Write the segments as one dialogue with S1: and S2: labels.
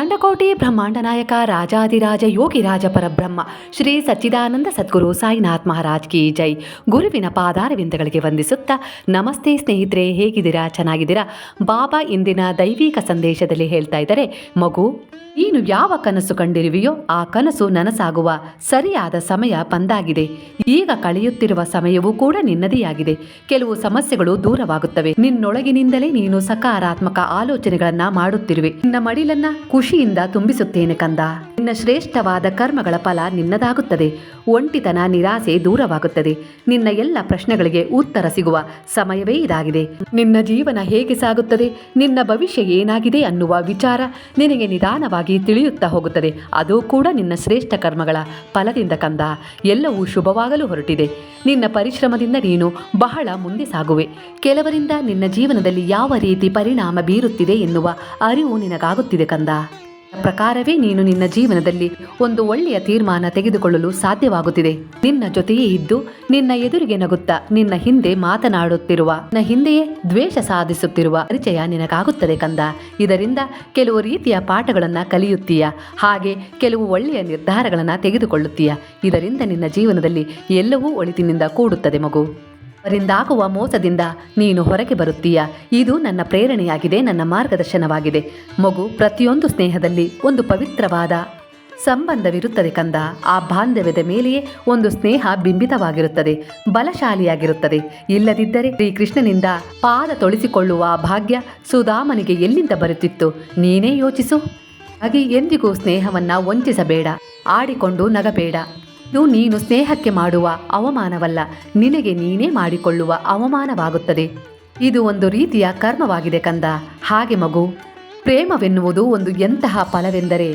S1: ಕಾಂಡಕೋಟಿ ಬ್ರಹ್ಮಾಂಡ ನಾಯಕ ರಾಜಾದಿರಾಜ ಯೋಗಿರಾಜ ಪರಬ್ರಹ್ಮ ಶ್ರೀ ಸಚ್ಚಿದಾನಂದ ಸದ್ಗುರು ಸಾಯಿನಾಥ್ ಮಹಾರಾಜ್ ಕಿ ಜೈ. ಗುರುವಿನ ಪಾದಾರವಿಂದಗಳಿಗೆ ವಂದಿಸುತ್ತಾ, ನಮಸ್ತೆ ಸ್ನೇಹಿತರೆ, ಹೇಗಿದ್ದೀರಾ? ಚೆನ್ನಾಗಿದ್ದೀರಾ? ಬಾಬಾ ಇಂದಿನ ದೈವಿಕ ಸಂದೇಶದಲ್ಲಿ ಹೇಳ್ತಾ ಇದ್ದಾರೆ, ಮಗು, ನೀನು ಯಾವ ಕನಸು ಕಂಡಿರುವೆಯೋ, ಆ ಕನಸು ನನಸಾಗುವ ಸರಿಯಾದ ಸಮಯ ಬಂದಾಗಿದೆ. ಈಗ ಕಳೆಯುತ್ತಿರುವ ಸಮಯವೂ ಕೂಡ ನಿನ್ನದೇ ಆಗಿದೆ ಕೆಲವು ಸಮಸ್ಯೆಗಳು ದೂರವಾಗುತ್ತವೆ. ನಿನ್ನೊಳಗಿನಿಂದಲೇ ನೀನು ಸಕಾರಾತ್ಮಕ ಆಲೋಚನೆಗಳನ್ನ ಮಾಡುತ್ತಿರುವೆ. ನಿನ್ನ ಮಡಿಲನ್ನ ಖುಷಿಯಿಂದ ತುಂಬಿಸುತ್ತೇನೆ ಕಂದ. ನಿನ್ನ ಶ್ರೇಷ್ಠವಾದ ಕರ್ಮಗಳ ಫಲ ನಿನ್ನದಾಗುತ್ತದೆ. ಒಂಟಿತನ ನಿರಾಸೆ ದೂರವಾಗುತ್ತದೆ. ನಿನ್ನ ಎಲ್ಲ ಪ್ರಶ್ನೆಗಳಿಗೆ ಉತ್ತರ ಸಿಗುವ ಸಮಯವೇ ಇದಾಗಿದೆ. ನಿನ್ನ ಜೀವನ ಹೇಗೆ ಸಾಗುತ್ತದೆ? ನಿನ್ನ ಭವಿಷ್ಯ ಏನಾಗಿದೆ ಅನ್ನುವ ವಿಚಾರ ನಿನಗೆ ನಿಧಾನವಾಗಿ ತಿಳಿಯುತ್ತಾ ಹೋಗುತ್ತದೆ. ಅದು ಕೂಡ ನಿನ್ನ ಶ್ರೇಷ್ಠ ಕರ್ಮಗಳ ಫಲದಿಂದ ಕಂದ. ಎಲ್ಲವೂ ಶುಭವಾಗಲು ಹೊರಟಿದೆ. ನಿನ್ನ ಪರಿಶ್ರಮದಿಂದ ನೀನು ಬಹಳ ಮುಂದೆ ಸಾಗುವೆ. ಕೆಲವರಿಂದ ನಿನ್ನ ಜೀವನದಲ್ಲಿ ಯಾವ ರೀತಿ ಪರಿಣಾಮ ಬೀರುತ್ತಿದೆ ಎನ್ನುವ ಅರಿವು ನಿನಗಾಗುತ್ತಿದೆ ಕಂದ. ಪ್ರಕಾರವೇ ನೀನು ನಿನ್ನ ಜೀವನದಲ್ಲಿ ಒಂದು ಒಳ್ಳೆಯ ತೀರ್ಮಾನ ತೆಗೆದುಕೊಳ್ಳಲು ಸಾಧ್ಯವಾಗುತ್ತಿದೆ. ನಿನ್ನ ಜೊತೆಯೇ ಇದ್ದು ನಿನ್ನ ಎದುರಿಗೆ ನಗುತ್ತಾ ನಿನ್ನ ಹಿಂದೆ ಮಾತನಾಡುತ್ತಿರುವ, ನಿನ್ನ ಹಿಂದೆಯೇ ದ್ವೇಷ ಸಾಧಿಸುತ್ತಿರುವ ಪರಿಚಯ ನಿನಗಾಗುತ್ತದೆ ಕಂದ. ಇದರಿಂದ ಕೆಲವು ರೀತಿಯ ಪಾಠಗಳನ್ನು ಕಲಿಯುತ್ತೀಯ. ಹಾಗೆ ಕೆಲವು ಒಳ್ಳೆಯ ನಿರ್ಧಾರಗಳನ್ನು ತೆಗೆದುಕೊಳ್ಳುತ್ತೀಯ. ಇದರಿಂದ ನಿನ್ನ ಜೀವನದಲ್ಲಿ ಎಲ್ಲವೂ ಒಳಿತಿನಿಂದ ಕೂಡುತ್ತದೆ ಮಗು. ಅವರಿಂದಾಗುವ ಮೋಸದಿಂದ ನೀನು ಹೊರಗೆ ಬರುತ್ತೀಯ? ಇದು ನನ್ನ ಪ್ರೇರಣೆಯಾಗಿದೆ, ನನ್ನ ಮಾರ್ಗದರ್ಶನವಾಗಿದೆ. ಮಗು, ಪ್ರತಿಯೊಂದು ಸ್ನೇಹದಲ್ಲಿ ಒಂದು ಪವಿತ್ರವಾದ ಸಂಬಂಧವಿರುತ್ತದೆ ಕಂದ. ಆ ಬಾಂಧವ್ಯದ ಮೇಲೆಯೇ ಒಂದು ಸ್ನೇಹ ಬಿಂಬಿತವಾಗಿರುತ್ತದೆ, ಬಲಶಾಲಿಯಾಗಿರುತ್ತದೆ. ಇಲ್ಲದಿದ್ದರೆ ಶ್ರೀಕೃಷ್ಣನಿಂದ ಪಾದ ತೊಳಿಸಿಕೊಳ್ಳುವ ಭಾಗ್ಯ ಸುಧಾಮನಿಗೆ ಎಲ್ಲಿಂದ ಬರುತ್ತಿತ್ತು? ನೀನೇ ಯೋಚಿಸು. ಹಾಗೆ ಎಂದಿಗೂ ಸ್ನೇಹವನ್ನ ವಂಚಿಸಬೇಡ, ಆಡಿಕೊಂಡು ನಗಬೇಡ. ಇದು ನೀನು ಸ್ನೇಹಕ್ಕೆ ಮಾಡುವ ಅವಮಾನವಲ್ಲ. ನಿನಗೆ ನೀನೇ ಮಾಡಿಕೊಳ್ಳುವ ಅವಮಾನವಾಗುತ್ತದೆ. ಇದು ಒಂದು ರೀತಿಯ ಕರ್ಮವಾಗಿದೆ ಕಂದ. ಹಾಗೆ ಮಗು, ಪ್ರೇಮವೆನ್ನುವುದು ಒಂದು ಎಂತಹ ಫಲವೆಂದರೆ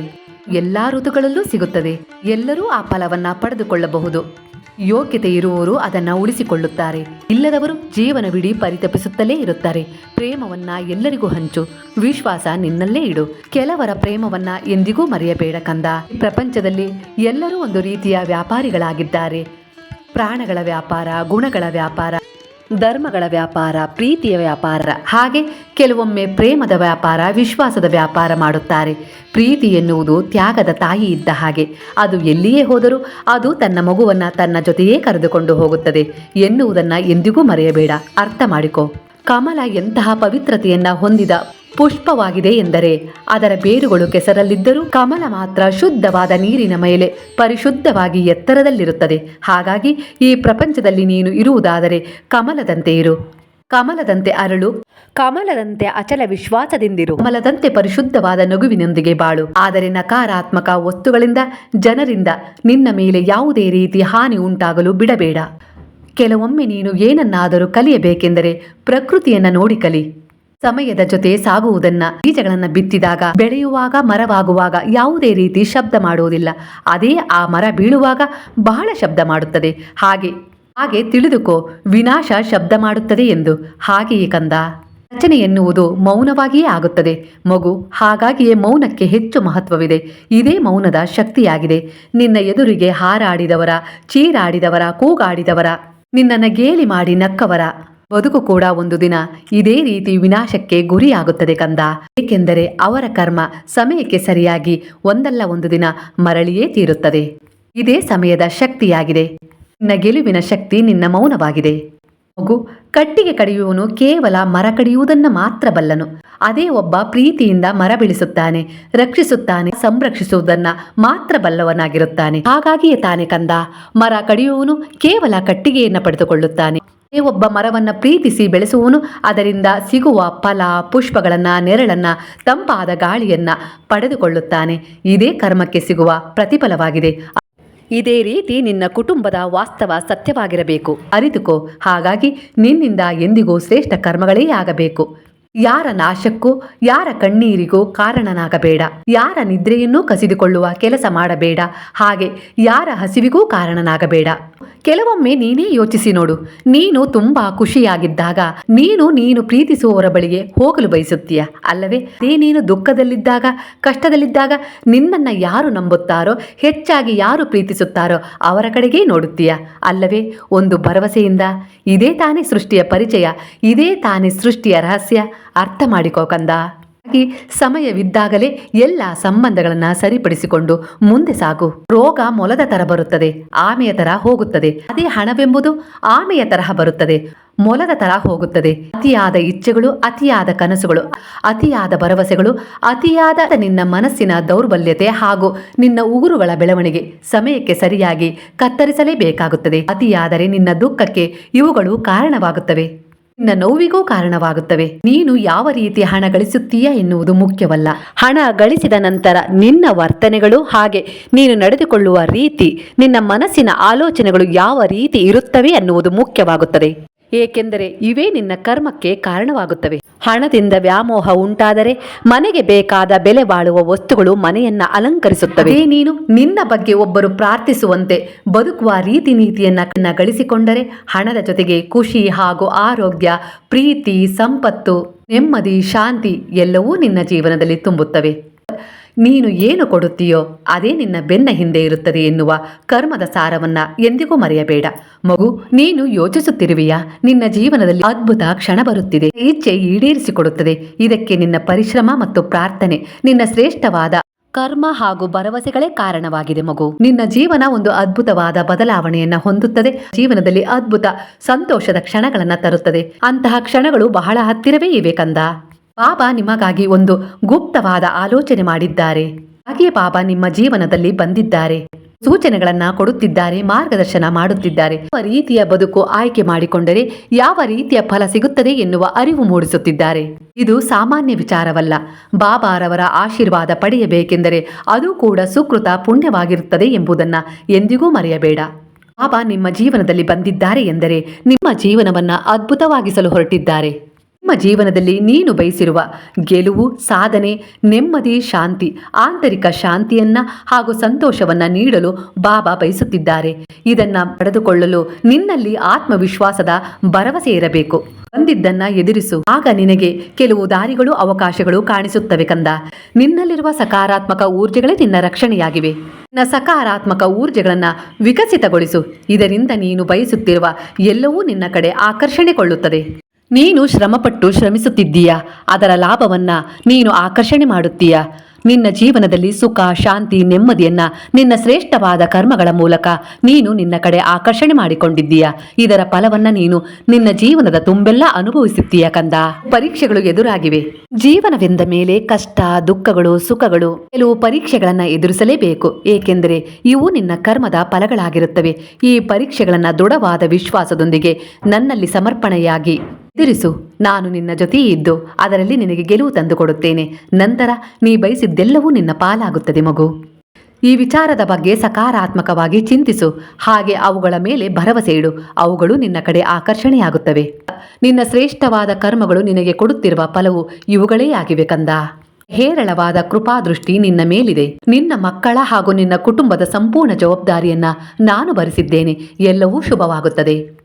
S1: ಎಲ್ಲಾ ಋತುಗಳಲ್ಲೂ ಸಿಗುತ್ತದೆ. ಎಲ್ಲರೂ ಆ ಫಲವನ್ನ ಪಡೆದುಕೊಳ್ಳಬಹುದು. ಯೋಗ್ಯತೆ ಇರುವವರು ಅದನ್ನು ಉಳಿಸಿಕೊಳ್ಳುತ್ತಾರೆ. ಇಲ್ಲದವರು ಜೀವನವಿಡೀ ಪರಿತಪಿಸುತ್ತಲೇ ಇರುತ್ತಾರೆ. ಪ್ರೇಮವನ್ನ ಎಲ್ಲರಿಗೂ ಹಂಚು. ವಿಶ್ವಾಸ ನಿನ್ನಲ್ಲೇ ಇಡು. ಕೆಲವರ ಪ್ರೇಮವನ್ನ ಎಂದಿಗೂ ಮರೆಯಬೇಡ ಕಂದ. ಪ್ರಪಂಚದಲ್ಲಿ ಎಲ್ಲರೂ ಒಂದು ರೀತಿಯ ವ್ಯಾಪಾರಿಗಳಾಗಿದ್ದಾರೆ. ಪ್ರಾಣಗಳ ವ್ಯಾಪಾರ, ಗುಣಗಳ ವ್ಯಾಪಾರ. ಧರ್ಮಗಳ ವ್ಯಾಪಾರ, ಪ್ರೀತಿಯ ವ್ಯಾಪಾರ, ಹಾಗೆ ಕೆಲವೊಮ್ಮೆ ಪ್ರೇಮದ ವ್ಯಾಪಾರ, ವಿಶ್ವಾಸದ ವ್ಯಾಪಾರ ಮಾಡುತ್ತಾರೆ. ಪ್ರೀತಿ ಎನ್ನುವುದು ತ್ಯಾಗದ ತಾಯಿ ಇದ್ದ ಹಾಗೆ. ಅದು ಎಲ್ಲಿಯೇ ಹೋದರೂ ಅದು ತನ್ನ ಮಗುವನ್ನ ತನ್ನ ಜೊತೆಯೇ ಕರೆದುಕೊಂಡು ಹೋಗುತ್ತದೆ. ಎನ್ನುವುದನ್ನ ಎಂದಿಗೂ ಮರೆಯಬೇಡ. ಅರ್ಥ ಮಾಡಿಕೊ. ಕಮಲ ಎಂತಹ ಪವಿತ್ರತೆಯನ್ನ ಹೊಂದಿದ ಪುಷ್ಪವಾಗಿದೆ ಎಂದರೆ ಅದರ ಬೇರುಗಳು ಕೆಸರಲ್ಲಿದ್ದರೂ ಕಮಲ ಮಾತ್ರ ಶುದ್ಧವಾದ ನೀರಿನ ಮೇಲೆ ಪರಿಶುದ್ಧವಾಗಿ ಎತ್ತರದಲ್ಲಿರುತ್ತದೆ. ಹಾಗಾಗಿ ಈ ಪ್ರಪಂಚದಲ್ಲಿ ನೀನು ಇರುವುದಾದರೆ ಕಮಲದಂತೆ ಇರು. ಕಮಲದಂತೆ ಅರಳು. ಕಮಲದಂತೆ ಅಚಲ ವಿಶ್ವಾಸದಿಂದಿರು. ಕಮಲದಂತೆ ಪರಿಶುದ್ಧವಾದ ನಗುವಿನೊಂದಿಗೆ ಬಾಳು. ಆದರೆ ನಕಾರಾತ್ಮಕ ವಸ್ತುಗಳಿಂದ ಜನರಿಂದ ನಿನ್ನ ಮೇಲೆ ಯಾವುದೇ ರೀತಿ ಹಾನಿ ಉಂಟಾಗಲು ಬಿಡಬೇಡ. ಕೆಲವೊಮ್ಮೆ ನೀನು ಏನನ್ನಾದರೂ ಕಲಿಯಬೇಕೆಂದರೆ ಪ್ರಕೃತಿಯನ್ನು ನೋಡಿ ಕಲಿ. ಸಮಯದ ಜೊತೆ ಸಾಗುವುದನ್ನ ಬೀಜಗಳನ್ನ ಬಿತ್ತಿದಾಗ, ಬೆಳೆಯುವಾಗ, ಮರವಾಗುವಾಗ ಯಾವುದೇ ರೀತಿ ಶಬ್ದ ಮಾಡುವುದಿಲ್ಲ. ಅದೇ ಆ ಮರ ಬೀಳುವಾಗ ಬಹಳ ಶಬ್ದ ಮಾಡುತ್ತದೆ. ಹಾಗೆ ಹಾಗೆ ತಿಳಿದುಕೋ, ವಿನಾಶ ಶಬ್ದ ಮಾಡುತ್ತದೆ ಎಂದು. ಹಾಗೆಯೇ ಕಂದ. ರಚನೆ ಎನ್ನುವುದು ಮೌನವಾಗಿಯೇ ಆಗುತ್ತದೆ. ಮಗು, ಹಾಗಾಗಿಯೇ ಮೌನಕ್ಕೆ ಹೆಚ್ಚು ಮಹತ್ವವಿದೆ. ಇದೇ ಮೌನದ ಶಕ್ತಿಯಾಗಿದೆ. ನಿನ್ನ ಎದುರಿಗೆ ಹಾರಾಡಿದವರ, ಚೀರಾಡಿದವರ, ಕೂಗಾಡಿದವರ, ನಿನ್ನನ್ನು ಗೇಲಿ ಮಾಡಿ ನಕ್ಕವರ. ಬದುಕು ಕೂಡ ಒಂದು ದಿನ ಇದೇ ರೀತಿ ವಿನಾಶಕ್ಕೆ ಗುರಿಯಾಗುತ್ತದೆ ಕಂದ. ಏಕೆಂದರೆ ಅವರ ಕರ್ಮ ಸಮಯಕ್ಕೆ ಸರಿಯಾಗಿ ಒಂದಲ್ಲ ಒಂದು ದಿನ ಮರಳಿಯೇ ತೀರುತ್ತದೆ. ಇದೇ ಸಮಯದ ಶಕ್ತಿಯಾಗಿದೆ. ನಿನ್ನ ಗೆಲುವಿನ ಶಕ್ತಿ ನಿನ್ನ ಮೌನವಾಗಿದೆ. ಮಗು, ಕಟ್ಟಿಗೆ ಕಡಿಯುವವನು ಕೇವಲ ಮರ ಕಡಿಯುವುದನ್ನು ಮಾತ್ರ ಬಲ್ಲನು. ಅದೇ ಒಬ್ಬ ಪ್ರೀತಿಯಿಂದ ಮರ ಬೆಳೆಸುತ್ತಾನೆ, ರಕ್ಷಿಸುತ್ತಾನೆ, ಸಂರಕ್ಷಿಸುವುದನ್ನ ಮಾತ್ರ ಬಲ್ಲವನಾಗಿರುತ್ತಾನೆ. ಹಾಗಾಗಿಯೇ ತಾನೆ ಕಂದ, ಮರ ಕಡಿಯುವವನು ಕೇವಲ ಕಟ್ಟಿಗೆಯನ್ನು ಪಡೆದುಕೊಳ್ಳುತ್ತಾನೆ. ಒಬ್ಬ ಮರವನ್ನು ಪ್ರೀತಿಸಿ ಬೆಳೆಸುವವನು, ಅದರಿಂದ ಸಿಗುವ ಫಲ, ಪುಷ್ಪಗಳನ್ನು, ನೆರಳನ್ನು, ತಂಪಾದ ಗಾಳಿಯನ್ನು ಪಡೆದುಕೊಳ್ಳುತ್ತಾನೆ. ಇದೇ ಕರ್ಮಕ್ಕೆ ಸಿಗುವ ಪ್ರತಿಫಲವಾಗಿದೆ. ಇದೇ ರೀತಿ ನಿನ್ನ ಕುಟುಂಬದ ವಾಸ್ತವ ಸತ್ಯವಾಗಿರಬೇಕು. ಅರಿತುಕೋ, ಹಾಗಾಗಿ ನಿನ್ನಿಂದ ಎಂದಿಗೂ ಶ್ರೇಷ್ಠ ಕರ್ಮಗಳೇ ಆಗಬೇಕು. ಯಾರ ನಾಶಕ್ಕೂ, ಯಾರ ಕಣ್ಣೀರಿಗೂ ಕಾರಣನಾಗಬೇಡ. ಯಾರ ನಿದ್ರೆಯನ್ನೂ ಕಸಿದುಕೊಳ್ಳುವ ಕೆಲಸ ಮಾಡಬೇಡ. ಹಾಗೆ ಯಾರ ಹಸಿವಿಗೂ ಕಾರಣನಾಗಬೇಡ. ಕೆಲವೊಮ್ಮೆ ನೀನೇ ಯೋಚಿಸಿ ನೋಡು. ನೀನು ತುಂಬಾ ಖುಷಿಯಾಗಿದ್ದಾಗ, ನೀನು ನೀನು ಪ್ರೀತಿಸುವವರ ಬಳಿಗೆ ಹೋಗಲು ಬಯಸುತ್ತೀಯ. ಅಲ್ಲವೇ, ಅದೇ ನೀನು ದುಃಖದಲ್ಲಿದ್ದಾಗ, ಕಷ್ಟದಲ್ಲಿದ್ದಾಗ ನಿನ್ನನ್ನು ಯಾರು ನಂಬುತ್ತಾರೋ, ಹೆಚ್ಚಾಗಿ ಯಾರು ಪ್ರೀತಿಸುತ್ತಾರೋ ಅವರ ಕಡೆಗೇ ನೋಡುತ್ತೀಯ. ಅಲ್ಲವೇ, ಒಂದು ಭರವಸೆಯಿಂದ ಇದೇ ತಾನೇ ಸೃಷ್ಟಿಯ ಪರಿಚಯ, ಇದೇ ತಾನೇ ಸೃಷ್ಟಿಯ ರಹಸ್ಯ. ಅರ್ಥ ಮಾಡಿಕೋ ಕಂದ. ಹಾಗಾಗಿ ಸಮಯವಿದ್ದಾಗಲೇ ಎಲ್ಲ ಸಂಬಂಧಗಳನ್ನು ಸರಿಪಡಿಸಿಕೊಂಡು ಮುಂದೆ ಸಾಗು. ರೋಗ ಮೊಲದ ತರ ಬರುತ್ತದೆ, ಆಮೆಯ ತರ ಹೋಗುತ್ತದೆ. ಅದೇ ಹಣವೆಂಬುದು ಆಮೆಯ ತರಹ ಬರುತ್ತದೆ, ಮೊಲದ ತರ ಹೋಗುತ್ತದೆ. ಅತಿಯಾದ ಇಚ್ಛೆಗಳು, ಅತಿಯಾದ ಕನಸುಗಳು, ಅತಿಯಾದ ಭರವಸೆಗಳು, ಅತಿಯಾದ ನಿನ್ನ ಮನಸ್ಸಿನ ದೌರ್ಬಲ್ಯತೆ ಹಾಗೂ ನಿನ್ನ ಉಗುರುಗಳ ಬೆಳವಣಿಗೆ ಸಮಯಕ್ಕೆ ಸರಿಯಾಗಿ ಕತ್ತರಿಸಲೇಬೇಕಾಗುತ್ತದೆ. ಅತಿಯಾದರೆ ನಿನ್ನ ದುಃಖಕ್ಕೆ ಇವುಗಳು ಕಾರಣವಾಗುತ್ತವೆ. ನಿನ್ನ ನೋವಿಗೂ ಕಾರಣವಾಗುತ್ತವೆ. ನೀನು ಯಾವ ರೀತಿ ಹಣ ಗಳಿಸುತ್ತೀಯಾ ಎನ್ನುವುದು ಮುಖ್ಯವಲ್ಲ. ಹಣ ಗಳಿಸಿದ ನಂತರ ನಿನ್ನ ವರ್ತನೆಗಳು ಹಾಗೆ. ನೀನು ನಡೆದುಕೊಳ್ಳುವ ರೀತಿ, ನಿನ್ನ ಮನಸ್ಸಿನ ಆಲೋಚನೆಗಳು ಯಾವ ರೀತಿ ಇರುತ್ತವೆ ಅನ್ನುವುದು ಮುಖ್ಯವಾಗುತ್ತದೆ. ಏಕೆಂದರೆ ಇವೇ ನಿನ್ನ ಕರ್ಮಕ್ಕೆ ಕಾರಣವಾಗುತ್ತವೆ. ಹಣದಿಂದ ವ್ಯಾಮೋಹ ಉಂಟಾದರೆ ಮನೆಗೆ ಬೇಕಾದ ಬೆಲೆ ಬಾಳುವ ವಸ್ತುಗಳು ಮನೆಯನ್ನ ಅಲಂಕರಿಸುತ್ತವೆ. ನೀನು ನಿನ್ನ ಬಗ್ಗೆ ಒಬ್ಬರು ಪ್ರಾರ್ಥಿಸುವಂತೆ ಬದುಕುವ ರೀತಿ ನೀತಿಯನ್ನ ಗಳಿಸಿಕೊಂಡರೆ ಹಣದ ಜೊತೆಗೆ ಖುಷಿ ಹಾಗೂ ಆರೋಗ್ಯ, ಪ್ರೀತಿ, ಸಂಪತ್ತು, ನೆಮ್ಮದಿ, ಶಾಂತಿ ಎಲ್ಲವೂ ನಿನ್ನ ಜೀವನದಲ್ಲಿ ತುಂಬುತ್ತವೆ. ನೀನು ಏನು ಕೊಡುತ್ತೀಯೋ ಅದೇ ನಿನ್ನ ಬೆನ್ನ ಹಿಂದೆ ಇರುತ್ತದೆ ಎನ್ನುವ ಕರ್ಮದ ಸಾರವನ್ನ ಎಂದಿಗೂ ಮರೆಯಬೇಡ. ಮಗು, ನೀನು ಯೋಚಿಸುತ್ತಿರುವೆಯಾ? ನಿನ್ನ ಜೀವನದಲ್ಲಿ ಅದ್ಭುತ ಕ್ಷಣ ಬರುತ್ತಿದೆ. ಇಚ್ಛೆ ಈಡೇರಿಸಿಕೊಡುತ್ತದೆ. ಇದಕ್ಕೆ ನಿನ್ನ ಪರಿಶ್ರಮ ಮತ್ತು ಪ್ರಾರ್ಥನೆ, ನಿನ್ನ ಶ್ರೇಷ್ಠವಾದ ಕರ್ಮ ಹಾಗೂ ಭರವಸೆಗಳೇ ಕಾರಣವಾಗಿದೆ ಮಗು. ನಿನ್ನ ಜೀವನ ಒಂದು ಅದ್ಭುತವಾದ ಬದಲಾವಣೆಯನ್ನ ಹೊಂದುತ್ತದೆ. ಜೀವನದಲ್ಲಿ ಅದ್ಭುತ ಸಂತೋಷದ ಕ್ಷಣಗಳನ್ನ ತರುತ್ತದೆ. ಅಂತಹ ಕ್ಷಣಗಳು ಬಹಳ ಹತ್ತಿರವೇ ಇವೆ ಕಂದ. ಬಾಬಾ ನಿಮಗಾಗಿ ಒಂದು ಗುಪ್ತವಾದ ಆಲೋಚನೆ ಮಾಡಿದ್ದಾರೆ. ಹಾಗೆಯೇ ಬಾಬಾ ನಿಮ್ಮ ಜೀವನದಲ್ಲಿ ಬಂದಿದ್ದಾರೆ. ಸೂಚನೆಗಳನ್ನ ಕೊಡುತ್ತಿದ್ದಾರೆ, ಮಾರ್ಗದರ್ಶನ ಮಾಡುತ್ತಿದ್ದಾರೆ. ಯಾವ ರೀತಿಯ ಬದುಕು ಆಯ್ಕೆ ಮಾಡಿಕೊಂಡರೆ ಯಾವ ರೀತಿಯ ಫಲ ಸಿಗುತ್ತದೆ ಎನ್ನುವ ಅರಿವು ಮೂಡಿಸುತ್ತಿದ್ದಾರೆ. ಇದು ಸಾಮಾನ್ಯ ವಿಚಾರವಲ್ಲ. ಬಾಬಾರವರ ಆಶೀರ್ವಾದ ಪಡೆಯಬೇಕೆಂದರೆ ಅದು ಕೂಡ ಸುಕೃತ ಪುಣ್ಯವಾಗಿರುತ್ತದೆ ಎಂಬುದನ್ನು ಎಂದಿಗೂ ಮರೆಯಬೇಡ. ಬಾಬಾ ನಿಮ್ಮ ಜೀವನದಲ್ಲಿ ಬಂದಿದ್ದಾರೆ ಎಂದರೆ ನಿಮ್ಮ ಜೀವನವನ್ನು ಅದ್ಭುತವಾಗಿಸಲು ಹೊರಟಿದ್ದಾರೆ. ನಿಮ್ಮ ಜೀವನದಲ್ಲಿ ನೀನು ಬಯಸಿರುವ ಗೆಲುವು, ಸಾಧನೆ, ನೆಮ್ಮದಿ, ಶಾಂತಿ, ಆಂತರಿಕ ಶಾಂತಿಯನ್ನ ಹಾಗೂ ಸಂತೋಷವನ್ನ ನೀಡಲು ಬಾಬಾ ಬಯಸುತ್ತಿದ್ದಾರೆ. ಇದನ್ನ ಪಡೆದುಕೊಳ್ಳಲು ನಿನ್ನಲ್ಲಿ ಆತ್ಮವಿಶ್ವಾಸದ ಭರವಸೆ ಇರಬೇಕು. ಬಂದಿದ್ದನ್ನ ಎದುರಿಸು. ಆಗ ನಿನಗೆ ಕೆಲವು ದಾರಿಗಳು, ಅವಕಾಶಗಳು ಕಾಣಿಸುತ್ತವೆ ಕಂದ. ನಿನ್ನಲ್ಲಿರುವ ಸಕಾರಾತ್ಮಕ ಊರ್ಜೆಗಳೇ ನಿನ್ನ ರಕ್ಷಣೆಯಾಗಿವೆ. ನಿನ್ನ ಸಕಾರಾತ್ಮಕ ಊರ್ಜೆಗಳನ್ನ ವಿಕಸಿತಗೊಳಿಸು. ಇದರಿಂದ ನೀನು ಬಯಸುತ್ತಿರುವ ಎಲ್ಲವೂ ನಿನ್ನ ಕಡೆ ಆಕರ್ಷಣೆಗೊಳ್ಳುತ್ತದೆ. ನೀನು ಶ್ರಮಪಟ್ಟು ಶ್ರಮಿಸುತ್ತಿದ್ದೀಯ? ಅದರ ಲಾಭವನ್ನ ನೀನು ಆಕರ್ಷಣೆ ಮಾಡುತ್ತೀಯ? ನಿನ್ನ ಜೀವನದಲ್ಲಿ ಸುಖ, ಶಾಂತಿ, ನೆಮ್ಮದಿಯನ್ನ ನಿನ್ನ ಶ್ರೇಷ್ಠವಾದ ಕರ್ಮಗಳ ಮೂಲಕ ನೀನು ನಿನ್ನ ಕಡೆ ಆಕರ್ಷಣೆ ಮಾಡಿಕೊಂಡಿದ್ದೀಯ? ಇದರ ಫಲವನ್ನ ನೀನು ನಿನ್ನ ಜೀವನದ ತುಂಬೆಲ್ಲ ಅನುಭವಿಸುತ್ತೀಯ ಕಂದ? ಪರೀಕ್ಷೆಗಳು ಎದುರಾಗಿವೆ. ಜೀವನವೆಂದ ಮೇಲೆ ಕಷ್ಟ, ದುಃಖಗಳು, ಸುಖಗಳು ಕೆಲವು ಪರೀಕ್ಷೆಗಳನ್ನ ಎದುರಿಸಲೇಬೇಕು. ಏಕೆಂದರೆ ಇವು ನಿನ್ನ ಕರ್ಮದ ಫಲಗಳಾಗಿರುತ್ತವೆ. ಈ ಪರೀಕ್ಷೆಗಳನ್ನ ದೃಢವಾದ ವಿಶ್ವಾಸದೊಂದಿಗೆ ನನ್ನಲ್ಲಿ ಸಮರ್ಪಣೆಯಾಗಿ ಎದುರಿಸು ನಾನು ನಿನ್ನ ಜೊತೆಯೇ ಇದ್ದು ಅದರಲ್ಲಿ ನಿನಗೆ ಗೆಲುವು ತಂದುಕೊಡುತ್ತೇನೆ. ನಂತರ ನೀ ಬಯಸಿದ್ದೆಲ್ಲವೂ ನಿನ್ನ ಪಾಲಾಗುತ್ತದೆ ಮಗು. ಈ ವಿಚಾರದ ಬಗ್ಗೆ ಸಕಾರಾತ್ಮಕವಾಗಿ ಚಿಂತಿಸು, ಹಾಗೆ ಅವುಗಳ ಮೇಲೆ ಭರವಸೆ ಇಡು. ಅವುಗಳು ನಿನ್ನ ಕಡೆ ಆಕರ್ಷಣೆಯಾಗುತ್ತವೆ. ನಿನ್ನ ಶ್ರೇಷ್ಠವಾದ ಕರ್ಮಗಳು ನಿನಗೆ ಕೊಡುತ್ತಿರುವ ಫಲವು ಇವುಗಳೇ ಆಗಿವೆ ಕಂದ. ಹೇರಳವಾದ ಕೃಪಾದೃಷ್ಟಿ ನಿನ್ನ ಮೇಲಿದೆ. ನಿನ್ನ ಮಕ್ಕಳ ಹಾಗೂ ನಿನ್ನ ಕುಟುಂಬದ ಸಂಪೂರ್ಣ ಜವಾಬ್ದಾರಿಯನ್ನ ನಾನು ಭರಿಸಿದ್ದೇನೆ. ಎಲ್ಲವೂ ಶುಭವಾಗುತ್ತದೆ.